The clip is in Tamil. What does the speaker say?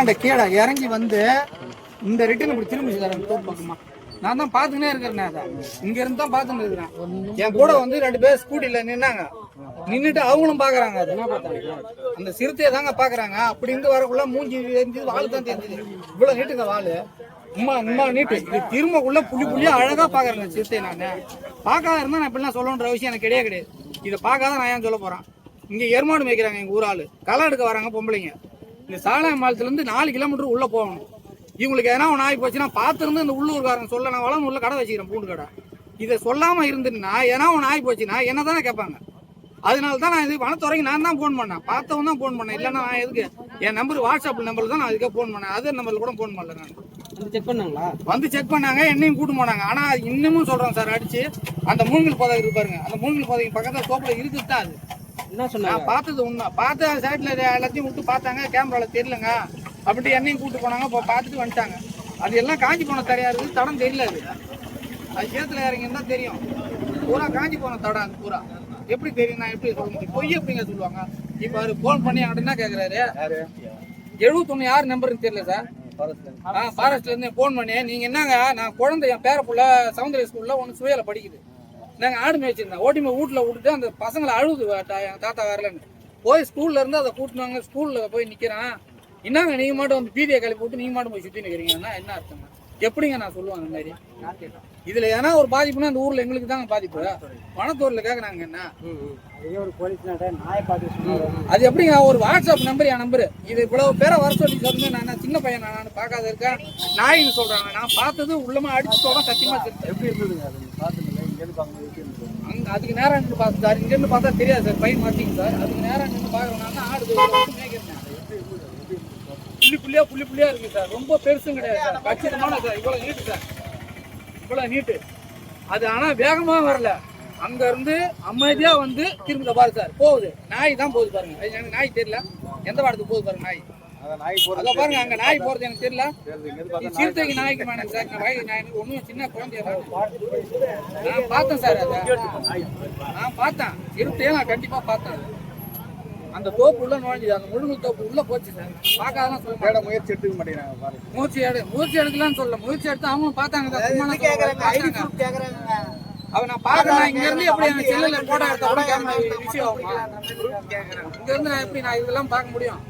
அந்த கீழே இறங்கி வந்து இந்த ரிட்டர்ன் இப்படி திரும்பி சார் தோப்பு பக்கமா. நான் தான் பாத்துக்கினே இருக்கிறேன் அதை. இங்க இருந்து தான் பாத்துன்னு இருக்கிறேன். என் கூட வந்து ரெண்டு பேர் ஸ்கூட்டில நின்னாங்க. நின்றுட்டு அவங்களும் பாக்குறாங்க அது. அந்த சிறுத்தையை தாங்க பாக்குறாங்க அப்படி இருந்து வரக்குள்ள மூஞ்சி தெரிஞ்சது வாள் தான் தெரிஞ்சது. இவ்வளவு நீட்டுங்க வாள் உமா உமா நீட்டு இது திரும்பக்குள்ள புள்ளி புள்ளியா அழகா பாக்குறேங்க சிறுத்தையை நான். பார்க்காத இருந்தா நான் இப்படிலாம் சொல்லணுன்ற விஷயம் எனக்கு கிடையாது கிடையாது. இதை பார்க்காத நான் ஏன் சொல்ல போறேன்? இங்க எருமாடு மேய்க்கிறாங்க எங்க ஊர் ஆளு களை எடுக்க வராங்க பொம்பளைங்க. இந்த சாலாயம் பாலத்துல இருந்து நாலு கிலோமீட்டர் உள்ள போகணும். இவங்களுக்கு எதனா ஒன்று ஆகி போச்சுன்னா பார்த்துருந்து இந்த உள்ளூர்காரங்க சொல்ல நான் வளம் உள்ள கடை வச்சுக்கிறேன் பூண்டு கடை. இதை சொல்லாம இருந்துன்னா எதனா ஒன்று ஆகி போச்சுன்னா என்ன தானே கேட்பாங்க. அதனால தான் நான் இது வனத்துறைக்கு நான் தான் ஃபோன் பண்ணேன். பார்த்தவன் தான் ஃபோன் பண்ணேன். இல்லைன்னா நான் எதுக்கு? என் நம்பர் வாட்ஸ்அப் நம்பர்ல தான் நான் அதுக்கே ஃபோன் பண்ணேன். அதே நம்பர்ல கூட ஃபோன் பண்ணல நான். வந்து செக் பண்ணாங்களா? வந்து செக் பண்ணாங்க என்னையும் கூட்டு போனாங்க. ஆனா அது இன்னமும் சொல்றேன் சார் அடிச்சு. அந்த மூங்கில் புதை இருக்கு பாருங்க. அந்த மூங்கில் புதைக்கு பக்கத்துல தோப்புல இருக்குது தான் அது. என்ன நான் பார்த்தது உண்மை. பார்த்து சைட்ல எல்லாத்தையும் விட்டு பார்த்தாங்க. கேமரால தெரியலங்க. அப்படி என்னையும் கூட்டு போனாங்க. இப்போ பார்த்துட்டு வந்துட்டாங்க. அது எல்லாம் காஞ்சி போன தடையா இருக்குது. தடம் தெரியல அது. அது சேத்துல இறங்கியிருந்தா தெரியும். பூரா காஞ்சி போன தடம் அது பூரா. எப்படி தெரியும் நான் எப்படி சொல்ல முடியும்? பொய் எப்படிங்க சொல்லுவாங்க? இப்போ அவரு ஃபோன் பண்ணி அவன் என்ன கேட்குறாரு எழுபத்தொன்னு யார் நம்பர்னு தெரியல சார். ஆ ஃபாரஸ்ட்ல இருந்து ஃபோன் பண்ணி நீங்க என்னங்க? நான் குழந்தை என் பேர புள்ள சவுந்தரிய ஸ்கூல்ல ஒன்று சுவையில படிக்குது. நாங்க ஆடு மேய்ச்சிருந்தேன் ஓட்டிமை வீட்டுல விட்டுட்டு அந்த பசங்களை அழுகுது தா- என் தாத்தா வரலன்னு. போய் ஸ்கூல்ல இருந்து அதை கூட்டினாங்க ஸ்கூல்ல போய் நிக்கிறேன். என்னங்க நீங்க மட்டும் வந்து பீதியை கிளப்பி விட்டு நீங்க மட்டும் போய் சுத்தி நிக்கிறீங்கன்னா என்ன அர்த்தம் எப்படிங்க நான் சொல்லுவேன் அந்த மாதிரி? இதுல ஏன்னா ஒரு பாதிப்புனா அந்த ஊர்ல எங்களுக்கு தாங்க பாதிப்பு. வனத்தூர்ல கேக்குறாங்க என்ன? அது எப்படிங்க? ஒரு வாட்ஸ்அப் நம்பர் என் நம்பரு இது இவ்வளவு பேரை வர சொல்லி சொல்லுங்க நான். சின்ன பையன் நான் பார்க்காத இருக்கேன். நாயின்னு சொல்றாங்க. நான் பார்த்தது உள்ளமா அடிச்சு சொல்ல சத்தியமா தெரியும் எப்படி இருந்ததுங்க அங்கே அதுக்கு நேரம் நின்று பார்த்து சார் இங்கேருந்து பார்த்தா தெரியாது சார் பையன் மாட்டிங்க சார். அதுக்கு நேரம் நின்று பாக்குறேன் ஆடு மேய்க்கிறேன் புள்ளி புள்ளியா புள்ளி புள்ளியா இருக்கு சார். ரொம்ப பெருசும் கிடையாது சார். கச்சிதமான சார். இவ்வளோ நீட்டு சார். இவ்வளோ நீட்டு. அது ஆனால் வேகமாக வரல. அங்கேருந்து அமைதியாக வந்து திரும்ப பாரு சார். போகுது. நாய் தான் போகுது பாருங்க. அது எனக்கு நாய் தெரியல. எந்த வாரத்துக்கு போகுது பாருங்க நாய்? பாருங்க அங்க நாய் போறது எனக்கு தெரியல. சிறுத்தைக்கு நாய்க்கு மேடம் சார் நான் ஒன்றும் சின்ன குழந்தைய. நான் பார்த்தேன் சார் அதை. நான் பார்த்தேன். சிறுத்தையை நான் கண்டிப்பா பார்த்தேன் அந்த தோப்பு உள்ள நுழைஞ்சுது. அந்த முழுங்கு தோப்பு உள்ள போச்சு சார். பார்க்காதான் சொல்ல முயற்சி எடுத்துக்க மாட்டேங்கிறாங்க பாருங்க மூச்சு எடு மூச்சு எடுக்கலாம்னு சொல்ல மூச்சு எடுத்து அவங்களும் பார்த்தாங்க தான். சும்மா நான் சொல்றேன். பார்த்தாங்க. அவ நான் பார்க்கறேன் இங்க இருந்து எப்படி என் செல்லுல போட்டோ எடுத்தா கூட ஆகுமா? இங்க இருந்து நான் எப்படி நான் இதெல்லாம் பார்க்க முடியும்?